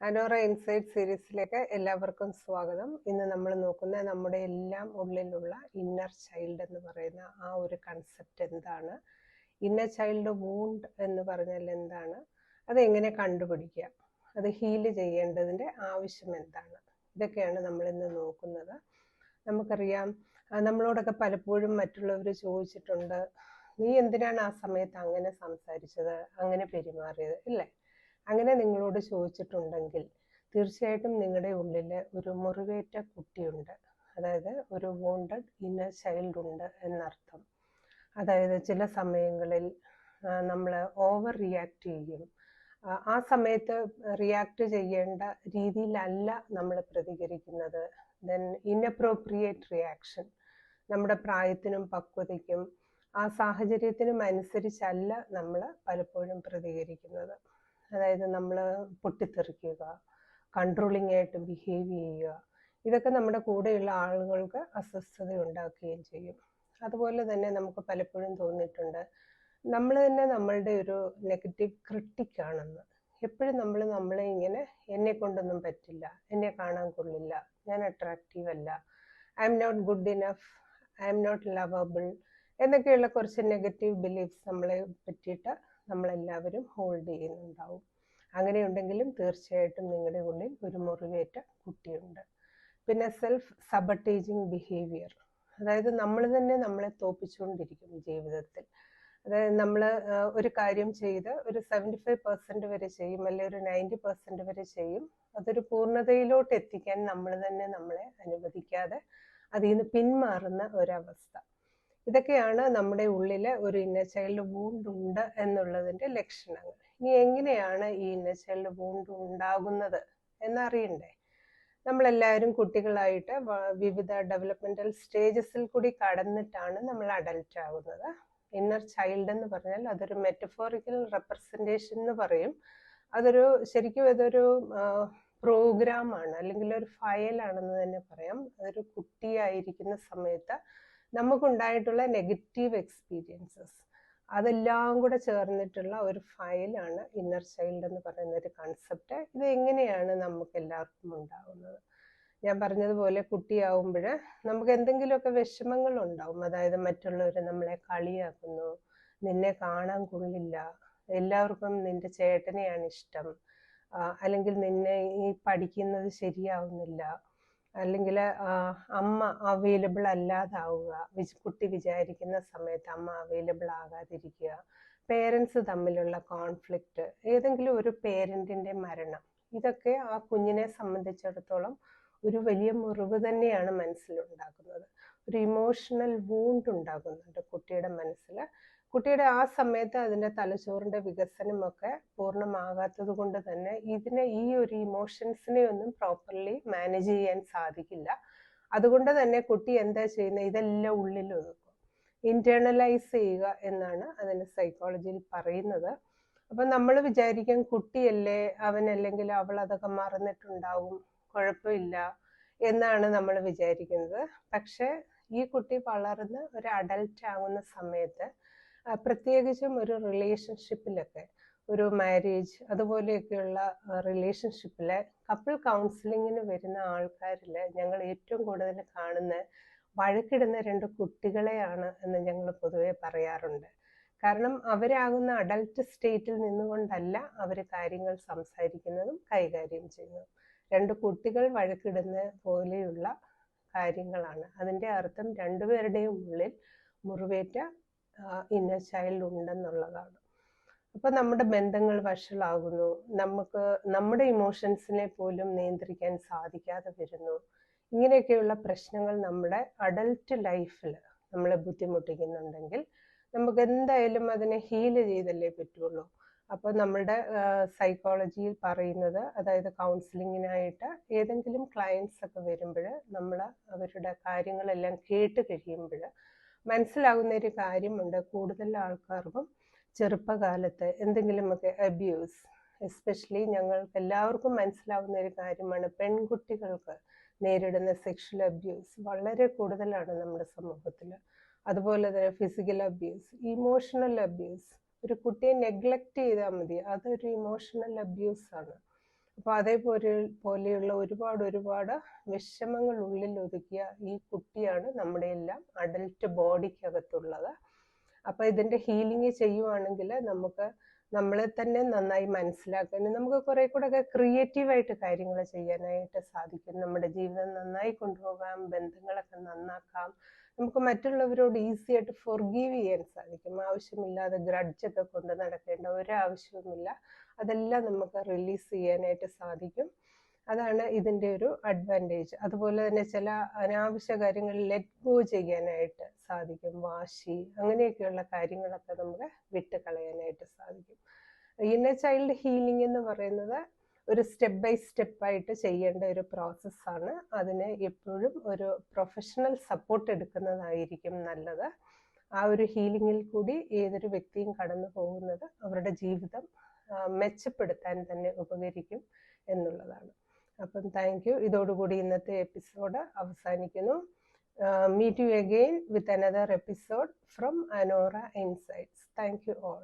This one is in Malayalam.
അനോറ ഇൻസൈറ്റ് സീരീസിലേക്ക് എല്ലാവർക്കും സ്വാഗതം. ഇന്ന് നമ്മൾ നോക്കുന്ന നമ്മുടെ എല്ലാം ഉള്ളിലുള്ള ഇന്നർ ചൈൽഡ് എന്ന് പറയുന്ന ആ ഒരു കൺസെപ്റ്റ് എന്താണ്? ഇന്നർ ചൈൽഡ് വൂണ്ട് എന്ന് പറഞ്ഞാൽ എന്താണ്? അത് എങ്ങനെ കണ്ടുപിടിക്കുക? അത് ഹീൽ ചെയ്യേണ്ടതിന്റെ ആവശ്യം എന്താണ്? ഇതൊക്കെയാണ് നമ്മൾ ഇന്ന് നോക്കുന്നത്. നമുക്കറിയാം നമ്മളോടൊക്കെ പലപ്പോഴും മറ്റുള്ളവർ ചോദിച്ചിട്ടുണ്ട് നീ എന്തിനാണ് ആ സമയത്ത് അങ്ങനെ സംസാരിച്ചത്? അങ്ങനെ പെരുമാറിയത്? ഇല്ലേ? അങ്ങനെ നിങ്ങളോട് ചോദിച്ചിട്ടുണ്ടെങ്കിൽ തീർച്ചയായിട്ടും നിങ്ങളുടെ ഉള്ളിൽ ഒരു മുറിവേറ്റ കുട്ടിയുണ്ട്. അതായത് ഒരു വോണ്ടഡ് ഇന്നർ ചൈൽഡ് ഉണ്ട് എന്നർത്ഥം. അതായത് ചില സമയങ്ങളിൽ നമ്മൾ ഓവർ റിയാക്ട് ചെയ്യും. ആ, ആ സമയത്ത് റിയാക്ട് ചെയ്യേണ്ട രീതിയിലല്ല നമ്മൾ പ്രതികരിക്കുന്നത്. ദെൻ ഇൻഅപ്രോപ്രിയേറ്റ് റിയാക്ഷൻ നമ്മുടെ പ്രായത്തിനും പക്വതയ്ക്കും ആ സാഹചര്യത്തിനും അനുസരിച്ചല്ല നമ്മൾ പലപ്പോഴും പ്രതികരിക്കുന്നത്. അതായത് നമ്മൾ പൊട്ടിത്തെറിക്കുക കൺട്രോളിംഗ് ആയിട്ട് ബിഹേവ് ചെയ്യുക ഇതൊക്കെ നമ്മുടെ കൂടെയുള്ള ആളുകൾക്ക് അസ്വസ്ഥത ഉണ്ടാക്കുകയും ചെയ്യും. അതുപോലെ തന്നെ നമുക്ക് പലപ്പോഴും തോന്നിയിട്ടുണ്ട് നമ്മൾ തന്നെ നമ്മളുടെ ഒരു നെഗറ്റീവ് ക്രിട്ടിക് ആണെന്ന്. എപ്പോഴും നമ്മൾ നമ്മളെ ഇങ്ങനെ എന്നെ കൊണ്ടൊന്നും പറ്റില്ല എന്നെ കാണാൻ കൊള്ളില്ല ഞാൻ അട്രാക്റ്റീവ് അല്ല I'm not good enough I'm not lovable എന്നൊക്കെയുള്ള കുറച്ച് നെഗറ്റീവ് ബിലീഫ്സ് നമ്മളെ പറ്റിയിട്ട് നമ്മളെല്ലാവരും ഹോൾഡ് ചെയ്യുന്നുണ്ടാവും. അങ്ങനെയുണ്ടെങ്കിലും തീർച്ചയായിട്ടും നിങ്ങളുടെ ഉള്ളിൽ ഒരു മുറിവേറ്റ കുട്ടിയുണ്ട്. പിന്നെ സെൽഫ് സബട്ടേജിങ് ബിഹേവിയർ അതായത് നമ്മൾ തന്നെ നമ്മളെ തോപ്പിച്ചുകൊണ്ടിരിക്കും ജീവിതത്തിൽ. അതായത് നമ്മൾ ഒരു കാര്യം ചെയ്ത് ഒരു സെവന്റി ഫൈവ് പെർസെന്റ് വരെ ചെയ്യും അല്ലെങ്കിൽ ഒരു നയന്റി പെർസെന്റ് വരെ ചെയ്യും അതൊരു പൂർണതയിലോട്ട് എത്തിക്കാൻ നമ്മൾ തന്നെ നമ്മളെ അനുവദിക്കാതെ അതിൽ നിന്ന് പിന്മാറുന്ന ഒരവസ്ഥ. ഇതൊക്കെയാണ് നമ്മുടെ ഉള്ളിൽ ഒരു ഇന്നർ ചൈൽഡ് വൂണ്ട് ഉണ്ട് എന്നുള്ളതിന്റെ ലക്ഷണങ്ങൾ. ഇനി എങ്ങനെയാണ് ഈ ഇന്നർ ചൈൽഡ് വൂണ്ട് ഉണ്ടാകുന്നത് എന്നറിയണ്ടേ? നമ്മളെല്ലാവരും കുട്ടികളായിട്ട് വിവിധ ഡെവലപ്മെന്റൽ സ്റ്റേജസിൽ കൂടി കടന്നിട്ടാണ് നമ്മൾ അഡൽട്ട് ആകുന്നത് ഇന്നർ ചൈൽഡ് എന്ന് പറഞ്ഞാൽ അതൊരു മെറ്റഫോറിക്കൽ റെപ്രസെന്റേഷൻ എന്ന് പറയും. അതൊരു ശരിക്കും ഇതൊരു പ്രോഗ്രാമാണ് അല്ലെങ്കിൽ ഒരു ഫയലാണെന്ന് തന്നെ പറയാം. അതൊരു കുട്ടിയായിരിക്കുന്ന സമയത്ത് നമുക്കുണ്ടായിട്ടുള്ള നെഗറ്റീവ് എക്സ്പീരിയൻസസ് അതെല്ലാം കൂടെ ചേർന്നിട്ടുള്ള ഒരു ഫയലാണ് ഇന്നർ ചൈൽഡ് എന്ന് പറയുന്ന ഒരു കൺസെപ്റ്റ് ഇത് എങ്ങനെയാണ് നമുക്ക് എല്ലാവർക്കും ഉണ്ടാകുന്നത് ഞാൻ പറഞ്ഞതുപോലെ കുട്ടിയാവുമ്പോൾ നമുക്ക് എന്തെങ്കിലുമൊക്കെ വിഷമങ്ങൾ ഉണ്ടാവും അതായത് മറ്റുള്ളവർ നമ്മളെ കളിയാക്കുന്നു നിന്നെ കാണാൻ കൊള്ളില്ല എല്ലാവർക്കും നിന്റെ ചേട്ടനെയാണ് ഇഷ്ടം അല്ലെങ്കിൽ നിന്നെ ഈ പഠിക്കുന്നത് ശരിയാവുന്നില്ല അല്ലെങ്കിൽ അമ്മ അവൈലബിൾ അല്ലാതാവുക. കുട്ടി വിചാരിക്കുന്ന സമയത്ത് അമ്മ അവൈലബിൾ ആകാതിരിക്കുക. പേരൻസ് തമ്മിലുള്ള കോൺഫ്ലിക്റ്റ് ഏതെങ്കിലും ഒരു പേരന്റിന്റെ മരണം ഇതൊക്കെ ആ കുഞ്ഞിനെ സംബന്ധിച്ചിടത്തോളം ഒരു വലിയ മുറിവ് തന്നെയാണ് മനസ്സിലുണ്ടാക്കുന്നത്. ഒരു ഇമോഷണൽ വൂണ്ട് ഉണ്ടാകുന്നുണ്ട് കുട്ടിയുടെ മനസ്സിൽ കുട്ടിയുടെ ആ സമയത്ത് അതിന്റെ തലച്ചോറിന്റെ വികസനമൊക്കെ പൂർണമാകാത്തത് കൊണ്ട് തന്നെ ഇതിനെ ഈ ഒരു ഇമോഷൻസിനെ ഒന്നും പ്രോപ്പർലി മാനേജ് ചെയ്യാൻ സാധിക്കില്ല. അതുകൊണ്ട് തന്നെ കുട്ടി എന്താ ചെയ്യുന്നത്? ഇതെല്ലാം ഉള്ളിൽ ഒതുക്കും. ഇന്റേണലൈസ് ചെയ്യുക എന്നാണ് അതിന് സൈക്കോളജിയിൽ പറയുന്നത്. അപ്പം നമ്മൾ വിചാരിക്കും കുട്ടിയല്ലേ അവൻ അല്ലെങ്കിൽ അവൾ അതൊക്കെ മറന്നിട്ടുണ്ടാവും കുഴപ്പമില്ല എന്നാണ് നമ്മൾ വിചാരിക്കുന്നത്. പക്ഷേ ഈ കുട്ടി വളർന്ന് ഒരു അഡൽട്ട് ആകുന്ന സമയത്ത് പ്രത്യേകിച്ചും ഒരു റിലേഷൻഷിപ്പിലൊക്കെ ഒരു മാരേജ് അതുപോലെയൊക്കെയുള്ള റിലേഷൻഷിപ്പിൽ കപ്പിൾ കൗൺസിലിങ്ങിന് വരുന്ന ആൾക്കാരിൽ ഞങ്ങൾ ഏറ്റവും കൂടുതൽ കാണുന്ന വഴക്കിടുന്ന രണ്ട് കുട്ടികളെയാണ് എന്ന് ഞങ്ങൾ പൊതുവെ പറയാറുണ്ട്. കാരണം അവരാകുന്ന അഡൾട്ട് സ്റ്റേറ്റിൽ നിന്നുകൊണ്ടല്ല അവർ കാര്യങ്ങൾ സംസാരിക്കുന്നതും കൈകാര്യം ചെയ്യുന്നതും. രണ്ട് കുട്ടികൾ വഴക്കിടുന്ന പോലെയുള്ള കാര്യങ്ങളാണ്. അതിന്റെ അർത്ഥം രണ്ടുപേരുടെയും ഉള്ളിൽ മുറിവേറ്റ ഇന്നർ ചൈൽഡ് ഉണ്ടെന്നുള്ളതാണ്. അപ്പോൾ നമ്മുടെ ബന്ധങ്ങൾ വഷളാകുന്നു. നമുക്ക് നമ്മുടെ ഇമോഷൻസിനെ പോലും നിയന്ത്രിക്കാൻ സാധിക്കാതെ വരുന്നു. ഇങ്ങനെയൊക്കെയുള്ള പ്രശ്നങ്ങൾ നമ്മുടെ അഡൽട്ട് ലൈഫിൽ നമ്മളെ ബുദ്ധിമുട്ടിക്കുന്നുണ്ടെങ്കിൽ നമുക്ക് എന്തായാലും അതിനെ ഹീൽ ചെയ്തല്ലേ പറ്റുള്ളൂ. അപ്പോൾ നമ്മളുടെ സൈക്കോളജിയിൽ പറയുന്നത് അതായത് കൗൺസിലിങ്ങിനായിട്ട് ഏതെങ്കിലും ക്ലയൻസ് ഒക്കെ വരുമ്പോൾ നമ്മൾ അവരുടെ കാര്യങ്ങളെല്ലാം കേട്ട് കഴിയുമ്പോൾ മനസ്സിലാകുന്ന ഒരു കാര്യമുണ്ട്. കൂടുതൽ ആൾക്കാർക്കും ചെറുപ്പകാലത്ത് എന്തെങ്കിലുമൊക്കെ അബ്യൂസ് എസ്പെഷ്യലി ഞങ്ങൾക്ക് എല്ലാവർക്കും മനസ്സിലാവുന്ന ഒരു കാര്യമാണ് പെൺകുട്ടികൾക്ക് നേരിടുന്ന സെക്ഷൽ അബ്യൂസ് വളരെ കൂടുതലാണ് നമ്മുടെ സമൂഹത്തിൽ അതുപോലെ തന്നെ ഫിസിക്കൽ അബ്യൂസ് ഇമോഷണൽ അബ്യൂസ് ഒരു കുട്ടിയെ നെഗ്ലക്റ്റ് ചെയ്താൽ മതി. അതൊരു ഇമോഷണൽ അബ്യൂസ് ആണ്. അപ്പോൾ അതേപോലെ പോലെയുള്ള ഒരുപാട് ഒരുപാട് വിഷമങ്ങൾ ഉള്ളിൽ ഒതുക്കിയ ഈ കുട്ടിയാണ് നമ്മുടെ എല്ലാം അഡൽട്ട് ബോഡിക്കകത്തുള്ളത് അപ്പോൾ ഇതിന്റെ ഹീലിംഗ് ചെയ്യുവാണെങ്കിൽ നമുക്ക് നമ്മളെ തന്നെ നന്നായി മനസ്സിലാക്കാനും നമുക്ക് കുറെ കൂടെ ഒക്കെ ക്രിയേറ്റീവായിട്ട് കാര്യങ്ങൾ ചെയ്യാനായിട്ട് സാധിക്കും. നമ്മുടെ ജീവിതം നന്നായി കൊണ്ടുപോകാം ബന്ധങ്ങളൊക്കെ നന്നാക്കാം നമുക്ക് മറ്റുള്ളവരോട് ഈസി ആയിട്ട് ഫൊർഗീവ് ചെയ്യാൻ സാധിക്കും. ആവശ്യമില്ലാതെ ഗ്രഡ്ജ് ഒക്കെ കൊണ്ട് നടക്കേണ്ട ഒരാവശ്യവുമില്ല. അതെല്ലാം നമുക്ക് റിലീസ് ചെയ്യാനായിട്ട് സാധിക്കും. അതാണ് ഇതിന്റെ ഒരു അഡ്വാന്റേജ് അതുപോലെ തന്നെ ചില അനാവശ്യ കാര്യങ്ങൾ ലെറ്റ് ഗോ ചെയ്യാനായിട്ട് സാധിക്കും. വാശി അങ്ങനെയൊക്കെയുള്ള കാര്യങ്ങളൊക്കെ നമുക്ക് വിട്ട് കളയാനായിട്ട് സാധിക്കും. ഇന്നർ ചൈൽഡ് ഹീലിംഗ് എന്ന് പറയുന്നത് ഒരു സ്റ്റെപ്പ് ബൈ സ്റ്റെപ്പ് ആയിട്ട് ചെയ്യേണ്ട ഒരു പ്രോസസ്സാണ് അതിന് എപ്പോഴും ഒരു പ്രൊഫഷണൽ സപ്പോർട്ട് എടുക്കുന്നതായിരിക്കും നല്ലത്. ആ ഒരു ഹീലിംഗിൽ കൂടി ഏതൊരു വ്യക്തിയും കടന്നു പോകുന്നത് അവരുടെ ജീവിതം മെച്ചപ്പെടുത്താൻ തന്നെ ഉപകരിക്കും എന്നുള്ളതാണ്. അപ്പം താങ്ക് യു ഇതോടുകൂടി ഇന്നത്തെ എപ്പിസോഡ് അവസാനിക്കുന്നു. Meet you again with another episode from Anora insights thank you all